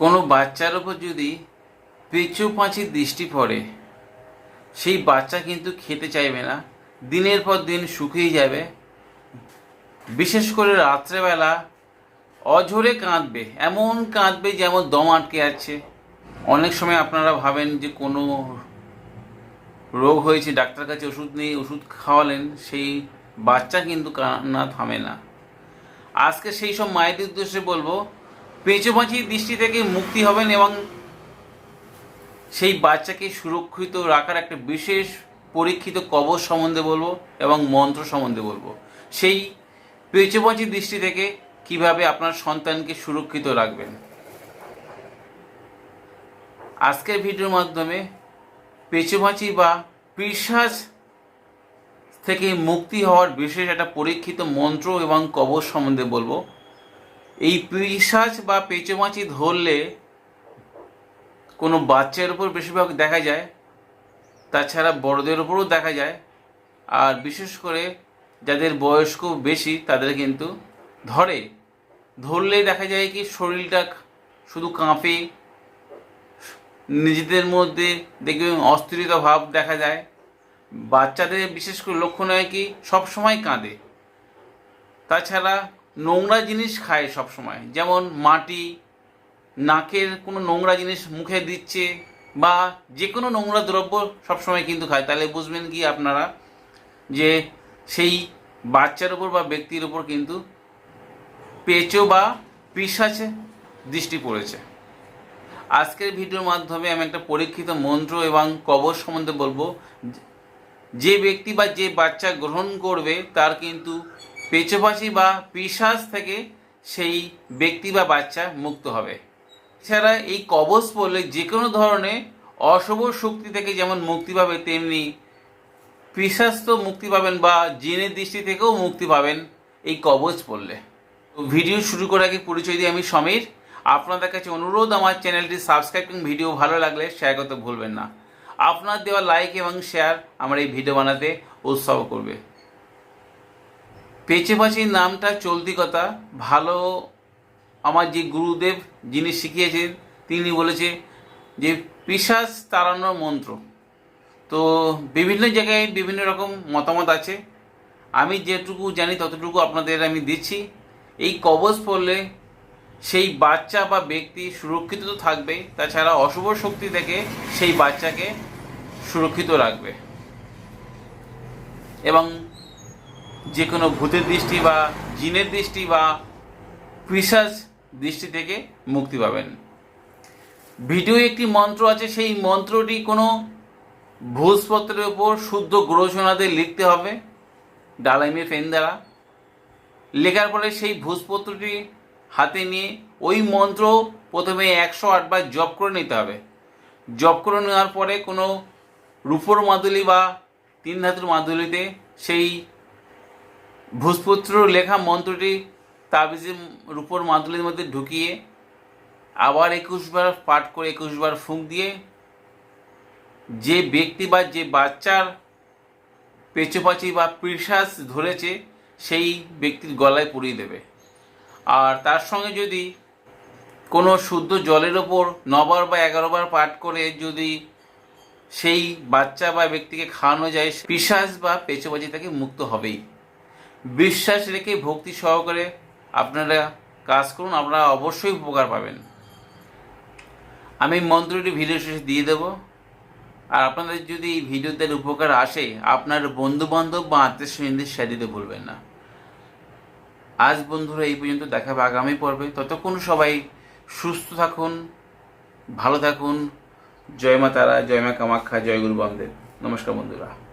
কোনো বাচ্চার ওপর যদি পেঁচো পাঁচির দৃষ্টি পড়ে, সেই বাচ্চা কিন্তু খেতে চাইবে না। দিনের পর দিন শুকিয়ে যাবে। বিশেষ করে রাত্রেবেলা অঝরে কাঁদবে, এমন কাঁদবে যেমন দম আটকে আছে অনেক সময় আপনারা ভাবেন যে কোনো রোগ হয়েছে, ডাক্তার কাছে ওষুধ নেই, ওষুধ খাওয়ালেন, সেই বাচ্চা কিন্তু কান্না থামে না। আজকে সেই সব মায়েদের উদ্দেশ্যে বলব পেঁচো পাঁচির দৃষ্টি থেকে মুক্তি হবেন এবং সেই বাচ্চাকে সুরক্ষিত রাখার একটা বিশেষ পরীক্ষিত কবচ সম্বন্ধে বলব এবং মন্ত্র সম্বন্ধে বলব। সেই পেঁচো পাঁচির দৃষ্টি থেকে কীভাবে আপনার সন্তানকে সুরক্ষিত রাখবেন। আজকের ভিডিওর মাধ্যমে পেঁচোমাচি বা পিশাচ থেকে মুক্তি হওয়ার বিশেষ একটা পরীক্ষিত মন্ত্র এবং কবচ সম্বন্ধে বলব। এই পিশাচ বা পেঁচোমাচি ধরলে কোনো বাচ্চার উপর বেশিরভাগ দেখা যায়, তাছাড়া বড়দের উপরও দেখা যায়। আর বিশেষ করে যাদের বয়স্ক বেশি, তাদের কিন্তু ধরে। ধরলেই দেখা যায় কি শরীরটা শুধু কাঁপে, নিজেদের মধ্যে দেখবেন অস্থিরতা ভাব দেখা যায়। বাচ্চাদের বিশেষ করে লক্ষণ হয় কি সবসময় কাঁদে। তাছাড়া নোংরা জিনিস খায় সবসময়। যেমন মাটি, নাকের কোনো নোংরা জিনিস মুখে দিচ্ছে বা যে কোনো নোংরা দ্রব্য সবসময় কিন্তু খায়। তাহলে বুঝবেন কি আপনারা যে সেই বাচ্চার উপর বা ব্যক্তির উপর কিন্তু পেঁচো বা পিসাচে দৃষ্টি পড়েছে। আজকের ভিডিওর মাধ্যমে আমি একটা পরীক্ষিত মন্ত্র এবং কবচ সম্বন্ধে বলব। যে ব্যক্তি বা যে বাচ্চা গ্রহণ করবে, তার কিন্তু পেচোপাচি বা পিসাস থেকে সেই ব্যক্তি বা বাচ্চা মুক্ত হবে। এছাড়া এই কবচ পড়লে যে কোনো ধরনের অশুভ শক্তি থেকে যেমন মুক্তি পাবে, তেমনি পিসাস তো মুক্তি পাবেন বা জিনের দৃষ্টি থেকেও মুক্তি পাবেন এই কবচ পড়লে ভিডিও শুরু করার আগে পরিচয় দিই আমি সমীর। আপনাদের কাছে অনুরোধ, আমার চ্যানেলটি সাবস্ক্রাইব এবং ভিডিও ভালো লাগলে শেয়ার করতে ভুলবেন না। আপনার দেওয়া লাইক এবং শেয়ার আমার এই ভিডিও বানাতে উৎসাহ করবে। পেঁচে পাচির নামটা চলতি কথা। ভালো আমার যে গুরুদেব যিনি শিখিয়েছেন, তিনি বলেছে যে পিসাস তাড়ানোর মন্ত্র। তো বিভিন্ন জায়গায় বিভিন্ন রকম মতামত আছে। আমি যেটুকু জানি ততটুকু আপনাদের আমি দিচ্ছি। এই কবচ পড়লে সেই বাচ্চা বা ব্যক্তি সুরক্ষিত তো থাকবেই তাছাড়া অশুভ শক্তি থেকে সেই বাচ্চাকে সুরক্ষিত রাখবে। এবং যে কোনো ভূতের দৃষ্টি বা জিনের দৃষ্টি বা পিসাজ দৃষ্টি থেকে মুক্তি পাবেন। ভিডিও একটি মন্ত্র আছে, সেই মন্ত্রটি কোনো ভোজপত্রের ওপর শুদ্ধ গ্রহসোনাতে লিখতে হবে। ডালাইমে ফেন দ্বারা। লেখার পরে সেই ভোজপত্রটি হাতে নিয়ে ওই মন্ত্র প্রথমে একশো আটবার জপ করে নিতে হবে। জপ করে নেওয়ার পরে কোনো রূপোর মাদুলি বা তিন ধাতুর মাদুলিতে সেই ভূষপত্র লেখা মন্ত্রটি তাবিজে রূপোর মাদুলির মধ্যে ঢুকিয়ে আবার একুশবার পাঠ করে একুশবার ফুঁক দিয়ে যে ব্যক্তি বা যে বাচ্চার পেচোপাচি বা পিসাস ধরেছে, সেই ব্যক্তির গলায় পুড়িয়ে দেবে। আর তার সঙ্গে যদি কোনো শুদ্ধ জলের ওপর নবার বা এগারোবার পাঠ করে যদি সেই বাচ্চা বা ব্যক্তিকে খাওয়ানো যায় পিসাস বা পেচোপাচি থেকে মুক্ত হবেই। বিশ্বাস রেখে ভক্তি সহকারে আপনারা কাজ করুন, আপনারা অবশ্যই উপকার পাবেন। আমি মন্ত্রটি ভিডিও শেষে দিয়ে দেব। আর আপনাদের যদি এই ভিডিওতে উপকার আসে, আপনার বন্ধু বান্ধব বা আত্মীয় স্বজনদের শেয়ার দিতে ভুলবেন না। আজ বন্ধুরা এই পর্যন্ত দেখাবে আগামী পর্বে। ততক্ষণ সবাই সুস্থ থাকুন, ভালো থাকুন। জয় মা তারা, জয় মা কামাখ্যা, জয় গুরু নমস্কার বন্ধুরা।